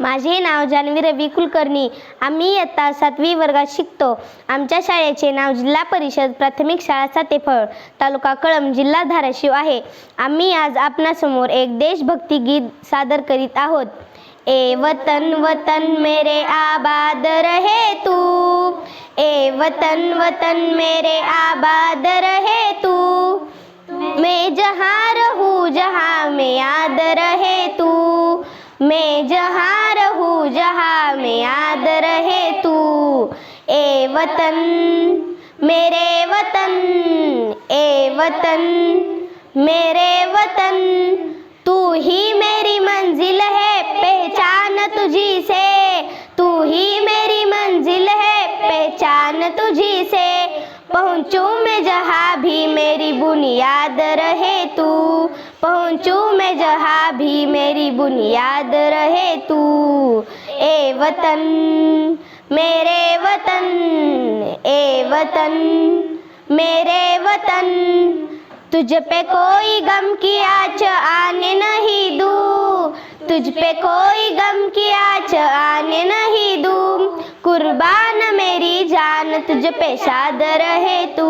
माझे नाव जान्हवी रवी कुलकर्णी. आम्ही इयत्ता सातवी वर्गात शिकतो. आमच्या शाळेचे नाव जिल्हा परिषद प्राथमिक शाळा सातेफळ तालुका कळंब जिल्हा धाराशिव आहे. आम्ही आज आपणासमोर एक देशभक्ती गीत सादर करीत आहोत. ए वतन वतन मेरे आबाद रहे तू. ए वतन वतन मेरे आबाद रहे तू. मैं जहाँ रहूँ जहाँ में याद रहे तू. मैं जहाँ वतन, मेरे वतन, ए वतन, मेरे वतन, तू ही मेरी मंजिल है, पहचान तुझी से। तू ही मेरी मंजिल है, पहचान तुझी से। पहुँचूँ मैं जहाँ भी मेरी बुनियाद रहे तू। पहुँचूँ मैं जहाँ भी मेरी बुनियाद रहे तू। ए वतन, मेरे वतन वतन, मेरे वतन, तुझ पे कोई गम की आँच आने नहीं दू। तुझ पे कोई गम की आँच आने नहीं दू। कुर्बान मेरी जान, तुझ पे शाद रहे तू।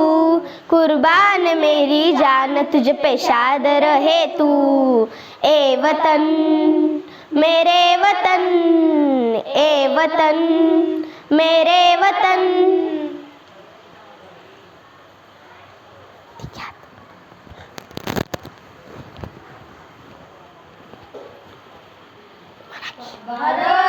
कुर्बान मेरी जान, तुझ पे शाद रहे तू। ए वतन, मेरे वतन, ए वतन, मेरे वतन। भारत